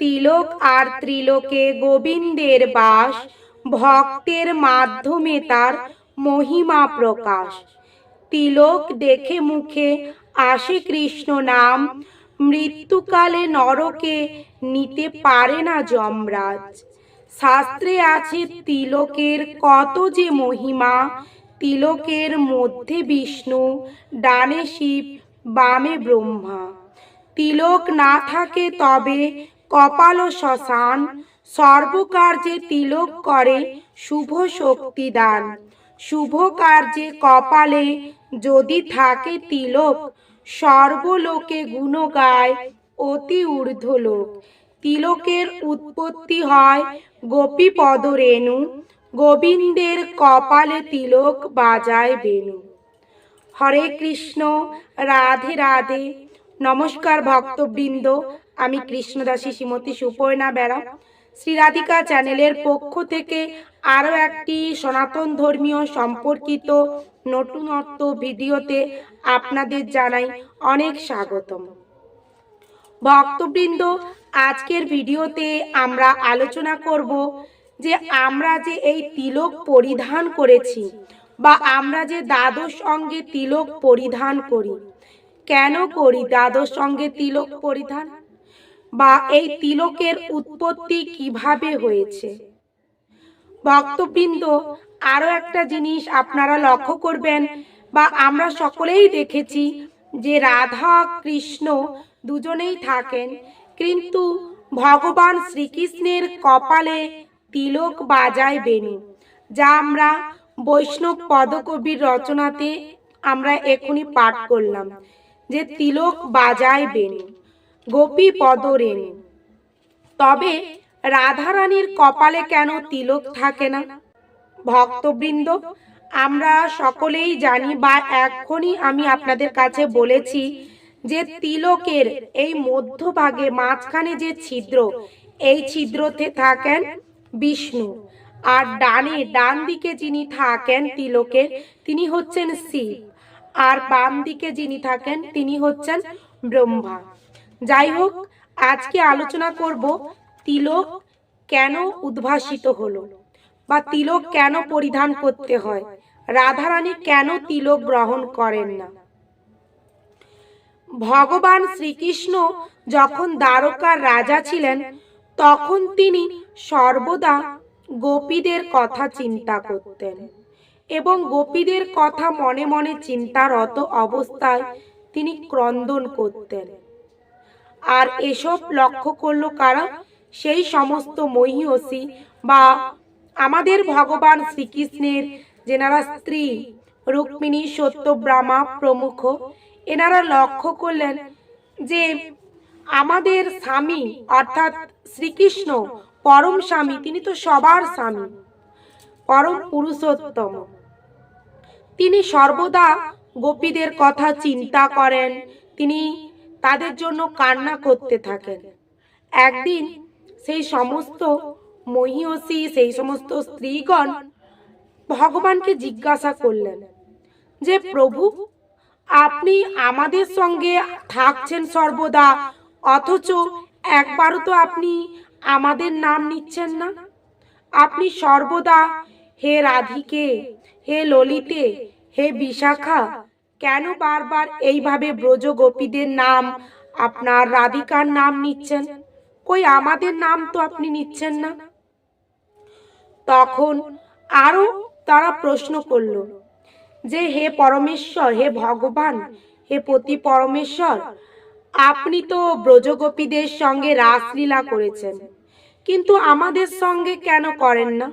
তিলক আর ত্রিলোকে গোবিন্দের বাস, ভক্তের মাধ্যমে তার মহিমা প্রকাশ। তিলক দেখে মুখে আসে কৃষ্ণ নাম, মৃত্যুকালে নরকে নিতে পারে না যমরাজ। শাস্ত্রে আছে তিলকের কত যে মহিমা, তিলকের মধ্যে বিষ্ণু, ডানে শিব, বামে ব্রহ্মা। তিলক না থাকে তবে কপাল ও শ্মশান, সর্বকার্যে তিলক করে শুভ শক্তি দান। শুভ কার্যে কপালে যদি থাকে তিলক, সর্বলোকে গুণ গায় অতি ঊর্ধ্ব লোক। তিলকের উৎপত্তি হয় গোপীপদ রেণু, গোবিন্দের কপালে তিলক বাজায় বেণু। হরে কৃষ্ণ, রাধে রাধে। নমস্কার ভক্তবৃন্দ, আমি কৃষ্ণদাসী শ্রীমতী সুপর্ণা বেড়া শ্রী রাধিকা চ্যানেলের পক্ষ থেকে আরও একটি সনাতন ধর্মীয় সম্পর্কিত নতুনত্ব ভিডিওতে আপনাদের জানাই অনেক স্বাগতম। ভক্তবৃন্দ, আজকের ভিডিওতে আমরা আলোচনা করব যে আমরা যে এই তিলক পরিধান করেছি বা আমরা যে দ্বাদশ অঙ্গে তিলক পরিধান করি কেন করি দ্বাদশ অঙ্গে তিলক পরিধান? বা এই তিলকের উৎপত্তি কীভাবে হয়েছে? ভক্তবৃন্দ, আরও একটা জিনিস আপনারা লক্ষ্য করবেন বা আমরা সকলেই দেখেছি যে রাধা, কৃষ্ণ দুজনেই থাকেন, কিন্তু ভগবান শ্রীকৃষ্ণের কপালে তিলক বাজায় বেণু, যা আমরা বৈষ্ণব পদকবির রচনাতে আমরা এখনই পাঠ করলাম। যে তিলক বাজায় বেণু, গোপী পদ রেণু। তবে রাধারানীর কপালে কেন তিলক থাকে না? ভক্তবৃন্দ, আমরা সকলেই জানি বা এখনই আমি আপনাদের কাছে বলেছি যে তিলকের এই মধ্যভাগে মাঝখানে যে ছিদ্র, এই ছিদ্রতে থাকেন বিষ্ণু আর ডানে ডান দিকে যিনি থাকেন তিলকের, তিনি হচ্ছেন শিব। আর বাম দিকে যিনি থাকেন, তিনি হচ্ছেন ব্রহ্মা। যাই হোক, আজকে আলোচনা করব তিলক কেন উদ্ভাসিত হলো বা তিলক কেন পরিধান করতে হয়, রাধারানী কেন তিলক গ্রহণ করেন না। ভগবান শ্রীকৃষ্ণ যখন দ্বারকার রাজা ছিলেন, তখন তিনি সর্বদা গোপীদের কথা চিন্তা করতেন। এবং গোপীদের কথা মনে মনে চিন্তারত অবস্থায় তিনি ক্রন্দন করতেন। আর এসব লক্ষ্য করল কারা? সেই সমস্ত মহিষী বা আমাদের ভগবান শ্রীকৃষ্ণের যেনারা স্ত্রী, রুক্মিণী সত্যব্রামা প্রমুখ, এনারা লক্ষ্য করলেন যে আমাদের স্বামী অর্থাৎ শ্রীকৃষ্ণ পরম স্বামী, তিনি তো সবার স্বামী, পরম পুরুষোত্তম। তিনি সর্বদা গোপীদের কথা চিন্তা করেন। তিনি তাদের জন্য কান্না করতে থাকেন। একদিন সেই সমস্ত মহিষী সেই সমস্ত স্ত্রীগণ ভগবানকে জিজ্ঞাসা করলেন যে, প্রভু, আপনি আমাদের সঙ্গে থাকছেন সর্বদা, অথচ একবারও তো আপনি আমাদের নাম নিচ্ছেন না? আপনি সর্বদা হে রাধিকে, হে ললিতে, হে বিশাখা, কেন বারবার এইভাবে ব্রজ গোপীদের নাম আপনার রাধিকার নাম নিচ্ছেন? কই আমাদের নাম তো আপনি নিচ্ছেন না? তখন আরও তারা প্রশ্ন করল, যে হে পরমেশ্বর, হে ভগবান, হে পতি পরমেশ্বর, আপনি তো ব্রজগোপীদের সঙ্গে রাসলীলা করেছেন, কিন্তু আমাদের সঙ্গে কেন করেন না?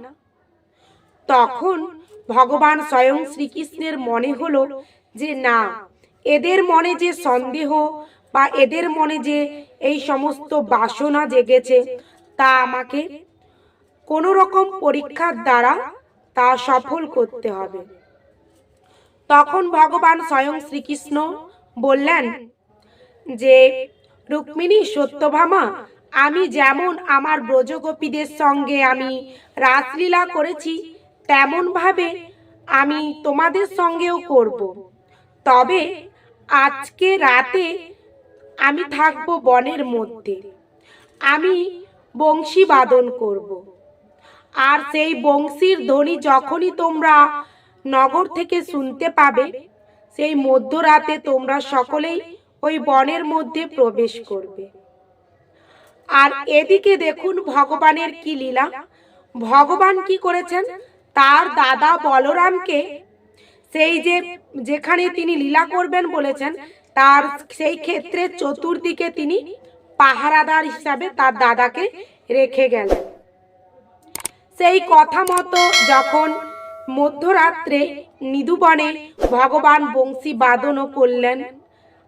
তখন ভগবান স্বয়ং শ্রীকৃষ্ণের মনে হলো যে না, এদের মনে যে সন্দেহ বা এদের মনে যে এই সমস্ত বাসনা জেগেছে তা আমাকে কোনো রকম পরীক্ষার দ্বারা তা সফল করতে হবে। তখন ভগবান স্বয়ং শ্রীকৃষ্ণ বললেন, যে রুক্মিণী সত্যভামা, আমি যেমন আমার ব্রজগোপীদের সঙ্গে আমি রাসলীলা করেছি তেমন ভাবে আমি তোমাদের সঙ্গেও করব। তবে আজকে রাতে আমি থাকব বনের মধ্যে। আমি বংশী বাদন করব। আর সেই বংশীর ধ্বনি যখনই তোমরা নগর থেকে শুনতে পাবে, সেই মধ্যরাতে তোমরা সকলেই ওই বনের মধ্যে প্রবেশ করবে। আর এদিকে দেখুন ভগবানের কি লীলা। ভগবান কি করেছেন? তার দাদা বলরামকে সেই যে যেখানে তিনি লীলা করবেন বলেছেন, তার সেই ক্ষেত্রে চতুর্দিকে তিনি পাহারাদার হিসাবে তার দাদাকে রেখে গেলেন। সেই কথা মতো যখন মধ্যরাত্রে নিদুবনে ভগবান বংশী বাদনও করলেন,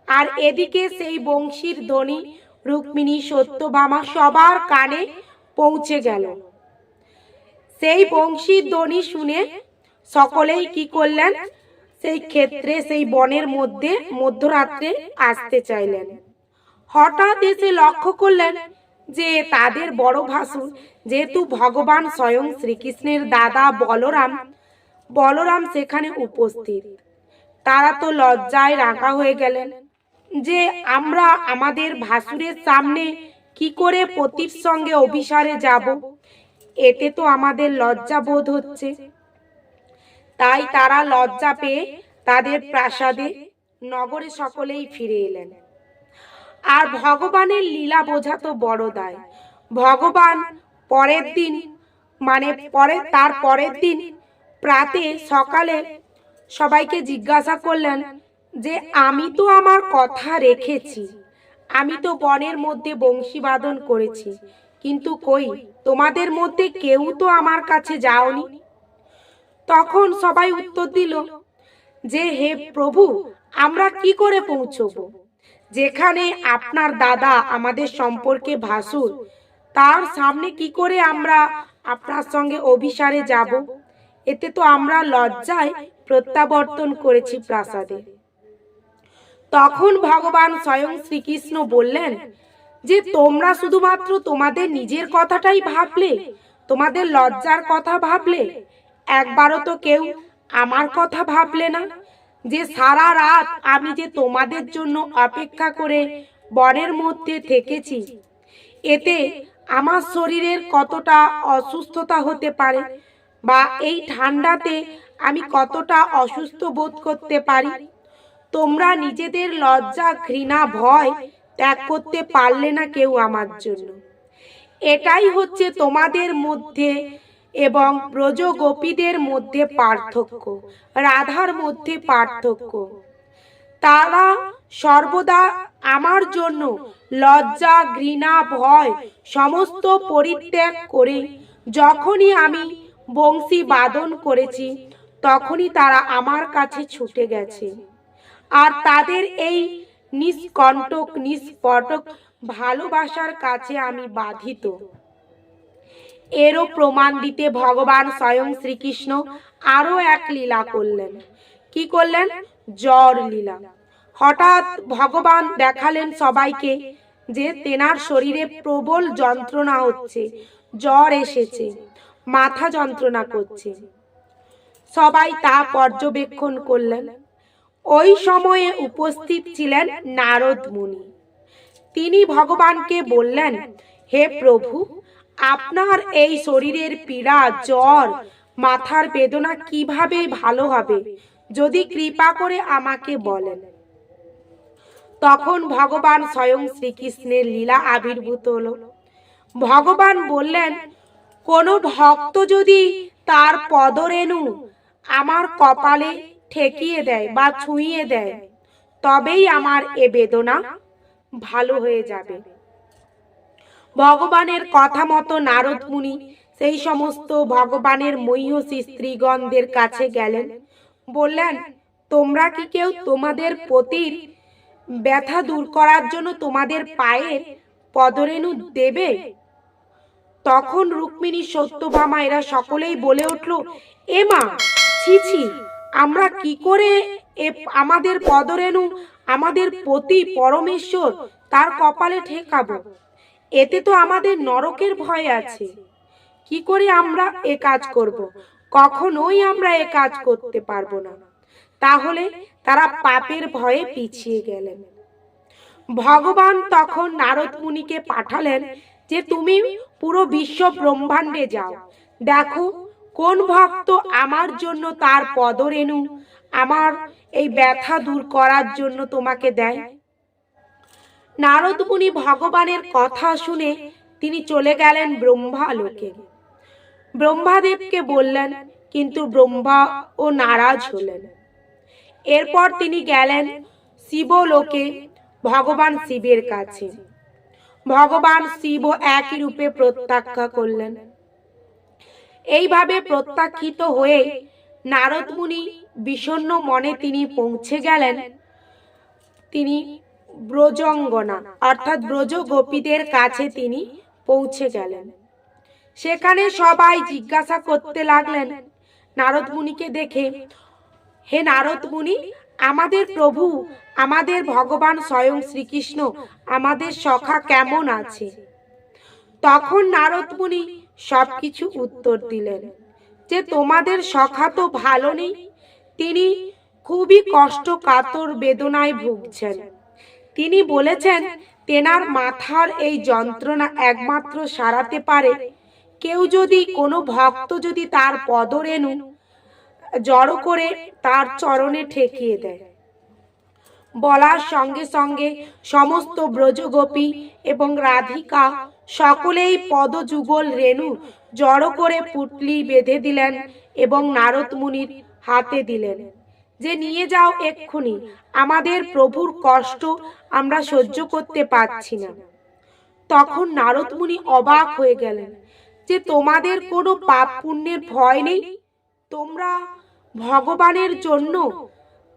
আর এদিকে সেই বংশীর ধ্বনি রুক্মিণী সত্যভামা সবার কানে পৌঁছে গেল। সেই বংশীর ধ্বনি শুনে সকলেই কি করলেন? সেই ক্ষেত্রে সেই বনের মধ্যে মধ্যরাত্রে আসতে চাইলেন। হঠাৎ এসে লক্ষ্য করলেন যে তাদের বড় ভাসুর, যেহেতু ভগবান স্বয়ং শ্রীকৃষ্ণের দাদা বলরাম বলরাম সেখানে উপস্থিত। তারা তো লজ্জায় রাখা হয়ে গেলেন যে আমরা আমাদের ভাসুরের সামনে কি করে পতির সঙ্গে অভিসারে যাব। এতে তো আমাদের লজ্জা বোধ হচ্ছে। তাই তারা লজ্জা পেয়ে তাদের প্রাসাদে, নগরে সকলেই ফিরে এলেন। আর ভগবানের লীলা বোঝা তো বড় দায়। ভগবান পরের দিন মানে পরে, তার পরের দিন প্রাতে সকালে সবাইকে জিজ্ঞাসা করলেন যে, আমি তো আমার কথা রেখেছি। আমি তো বনের মধ্যে বংশীবাদন করেছি। কিন্তু কই, তোমাদের মধ্যে কেউ তো আমার কাছে যাওনি। তখন সবাই উত্তর দিল, যে হে প্রভু, আমরা কি করে পৌঁছবো? যেখানে আপনার দাদা আমাদের সম্পর্কে ভাসুর, তার সামনে কি করে আমরা আপনার সঙ্গে অভিসারে যাব? এতে তো আমরা লজ্জায় প্রত্যাবর্তন করেছি প্রাসাদে। তখন ভগবান স্বয়ং শ্রীকৃষ্ণ বললেন যে তোমরা শুধুমাত্র তোমাদের নিজের কথাটাই ভাবলে, তোমাদের লজ্জার কথা ভাবলে, একবারও তো কেউ আমার কথা ভাবলে না। যে সারা রাত আমি যে তোমাদের জন্য অপেক্ষা করে বনের মধ্যে থেকেছি, এতে আমার শরীরের কতটা অসুস্থতা হতে পারে বা এই ঠান্ডাতে আমি কতটা অসুস্থ বোধ করতে পারি? তোমরা নিজেদের লজ্জা, ঘৃণা, ভয় ত্যাগ করতে পারলে না কেউ আমার জন্য। এটাই হচ্ছে তোমাদের মধ্যে এবং ব্রজ গোপীদের মধ্যে পার্থক্য, রাধার মধ্যে পার্থক্য। তারা সর্বদা আমার জন্য লজ্জা, ঘৃণা, ভয় সমস্ত পরিত্যাগ করে, যখনই আমি বংশী বাদন করেছি, তখনই তারা আমার কাছে ছুটে গেছে। আর তাদের এই নিষ্কণ্টক, নিষ্পটক, ভালোবাসার কাছে আমি বাধিত। এরও প্রমাণ দিতে ভগবান স্বয়ং শ্রীকৃষ্ণ আরও এক লীলা করলেন। কি করলেন? জ্বর লীলা। হঠাৎ ভগবান দেখালেন সবাইকে যে তেনার শরীরে প্রবল যন্ত্রণা হচ্ছে, জ্বর এসেছে, মাথা যন্ত্রণা করছে। সবাই তা পর্যবেক্ষণ করলেন। ওই সময়ে উপস্থিত ছিলেন নারদ মুনি। তিনি ভগবানকে বললেন, হে প্রভু, আপনার এই শরীরের পীড়া, জ্বর, মাথার বেদনা কীভাবে ভালো হবে, যদি কৃপা করে আমাকে বলেন। তখন ভগবান স্বয়ং শ্রীকৃষ্ণের লীলা আবির্ভূত হল। ভগবান বললেন, কোনো ভক্ত যদি তার পদরেণু আমার কপালে ঠেকিয়ে দেয় বা ছুঁয়ে দেয় তবেই আমার এ বেদনা ভালো হয়ে যাবে। ভগবানের কথা মতো নারদ মুনি সেই সমস্ত ভগবানের মহিষী স্ত্রীগণদের কাছে গেলেন। বললেন তোমরা কি কেউ তোমাদের পতির ব্যথা দূর করার জন্য তোমাদের পায়ের পদরেণু দেবে? তখন রুক্মিণী সত্যভামা এরা সকলেই বলে উঠল এ মা ছি ছি আমরা কি করে আমাদের পদরেণু, আমাদের পতি পরমেশ্বর তার কপালে ঠেকাবো? এতে তো আমাদের নরকের ভয় আছে। কি করে আমরা এ কাজ করব? কখনোই আমরা এ কাজ করতে পারব না। তাহলে তারা পাপের ভয়ে পিছিয়ে গেলেন। ভগবান তখন নারদ মুনিকে পাঠালেন যে, তুমি পুরো বিশ্ব ব্রহ্মাণ্ডে যাও। দেখো কোন ভক্ত আমার জন্য তার পদরেণু, আমার এই ব্যথা দূর করার জন্য তোমাকে দেয়? নারদ মুনি ভগবানের কথা শুনে তিনি চলে গেলেন ব্রহ্মা লোকে ব্রহ্মাদেবকে বললেন, কিন্তু ব্রহ্মা ও নারাজ হলেন। এরপর তিনি গেলেন শিবলোকে, ভগবান শিবের কাছে। ভগবান শিব একই রূপে প্রত্যাখ্যা করলেন। এইভাবে প্রত্যাখ্যিত হয়ে নারদ মুনি বিষণ্ণ মনে তিনি পৌঁছে গেলেন। তিনি ব্রজঙ্গনা, অর্থাৎ ব্রজ গোপীদের কাছে তিনি পৌঁছে গেলেন। সেখানে সবাই জিজ্ঞাসা করতে লাগলেন নারদ মুনিকে দেখে, হে নারদ মুনি আমাদের প্রভু, আমাদের ভগবান স্বয়ং শ্রীকৃষ্ণ, আমাদের সখা কেমন আছে? তখন নারদ মুনি সবকিছু উত্তর দিলেন যে তোমাদের সখা তো ভালো নেই। তিনি খুবই কষ্ট কাতর বেদনায় ভুগছেন। তিনি বলেছেন, তেনার মাথার এই যন্ত্রণা একমাত্র সারাতে পারে। কেউ যদি কোনো ভক্ত যদি তার পদরেণু জড়ো করে তার চরণে ঠেকিয়ে দেয়। বলার সঙ্গে সঙ্গে সমস্ত ব্রজগোপী এবং রাধিকা সকলেই পদযুগল রেণু জড়ো করে পুটলি বেঁধে দিলেন এবং নারদ মুনির হাতে দিলেন। যে নিয়ে যাও এক্ষুনি, আমাদের প্রভুর কষ্ট আমরা সহ্য করতে পারছি না। তখন নারদ মুনি অবাক হয়ে গেলেন, যে তোমাদের কোনো পাপ পুণ্যের ভয় নেই? তোমরা ভগবানের জন্য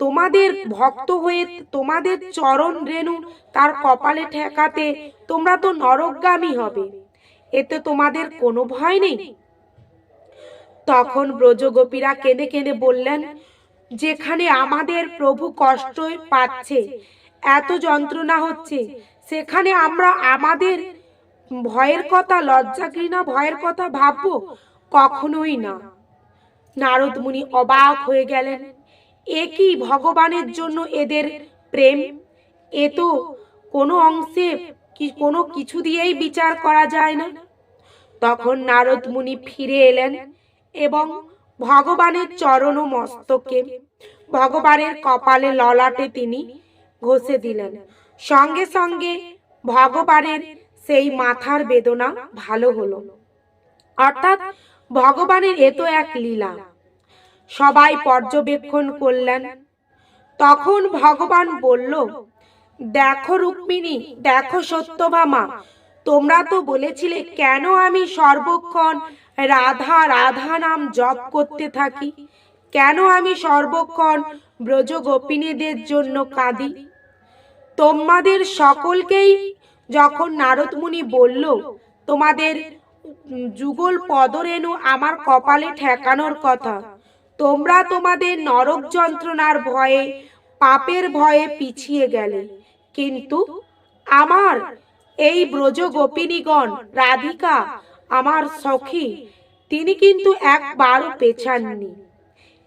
তোমাদের ভক্ত হয়ে তোমাদের চরণ রেণু তার কপালে ঠেকাতে তোমরা তো নরকগামী হবে। এতে তোমাদের কোনো ভয় নেই? তখন ব্রজগোপীরা কেঁদে কেঁদে বললেন, যেখানে আমাদের প্রভু কষ্ট পাচ্ছে, এত যন্ত্রণা হচ্ছে, সেখানে আমরা আমাদের ভয়ের কথা লজ্জা ভয়ের কথা ভাববো কখনোই না। নারদ মুনি অবাক হয়ে গেলেন। এ কি ভগবানের জন্য এদের প্রেম? এ তো কোনো অংশে কি কোনো কিছু দিয়েই বিচার করা যায় না। তখন নারদ মুনি ফিরে এলেন এবং ভগবানের চরণ ও মস্তকে ভগবানের কপালে ললাটে তিনি ঘষে দিলেন। সঙ্গে সঙ্গে ভগবানের সেই মাথার বেদনা ভালো হলো। অর্থাৎ ভগবানের এ তো এক লীলা। সবাই পর্যবেক্ষণ করলেন। তখন ভগবান বলল, দেখো রুক্মিণী, দেখো সত্যভামা। তোমরা তো বলেছিলে, কেন আমি সর্বক্ষণ রাধা রাধা নাম জপ করতে থাকি? কেন আমি সর্বক্ষণ ব্রজ গোপিনীদের জন্য কাঁদি? তোমাদের সকলকেই যখন নারদ মুনি বলল, তোমাদের যুগল পদরেণু আমার কপালে ঠেকানোর কথা তোমরা তোমাদের নরক যন্ত্রণার ভয়ে, পাপের ভয়ে পিছিয়ে গেলে। কিন্তু আমার এই ব্রজ গোপিনীগণ, রাধিকা, আমার সখী, তিনি কিন্তু একবারও পেছাননি।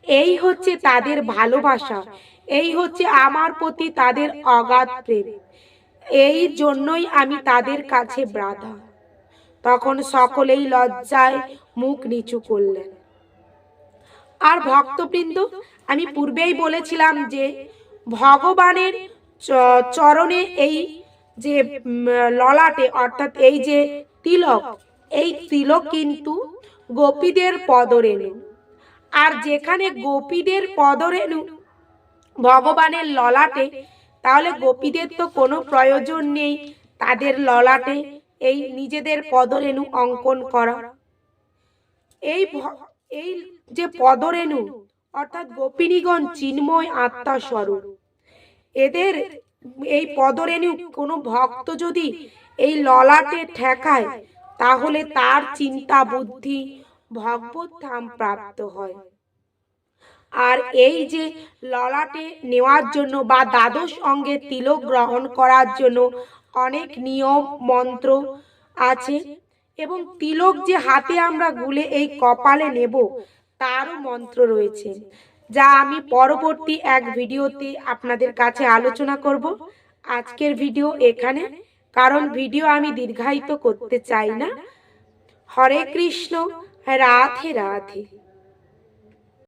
এই হচ্ছে তাদের ভালোবাসা, এই হচ্ছে আমার প্রতি তাদের অগাধ প্রেম। এই জন্যই আমি তাদের কাছে ব্রাধা তখন সকলেই লজ্জায় মুখ নিচু করলেন। আর ভক্তবৃন্দ, আমি পূর্বেই বলেছিলাম যে ভগবানের চরণে এই যে ললাটে, অর্থাৎ এই যে তিলক, এই তিলক কিন্তু গোপীদের পদরেণু আর যেখানে গোপীদের পদরেণু ভগবানের ললাটে, তাহলে গোপীদের তো কোনো প্রয়োজন নেই তাদের ললাটে এই নিজেদের পদরেণু অঙ্কন করা। এই এই যে পদরেণু অর্থাৎ গোপিনীগণ চিন্ময় আত্মা স্বরূপ এদের এই পদরেণু কোনো ভক্ত যদি এই ললাটে ঠেকায় তাহলে তার চিন্তা বুদ্ধি ভগবত ধাম প্রাপ্ত হয়। আর এই যে ললাটে নেওয়ার জন্য বা দ্বাদশ অঙ্গে তিলক গ্রহণ করার জন্য অনেক নিয়ম মন্ত্র আছে এবং তিলক যে হাতে আমরা গুলে এই কপালে নেব তারও মন্ত্র রয়েছে, যা আমি পরবর্তী এক ভিডিওতে আপনাদের কাছে আলোচনা করব। আজকের ভিডিও এখানে, কারণ ভিডিও আমি দীর্ঘায়িত করতে চাই না। হরে কৃষ্ণ, রাধে রাধে।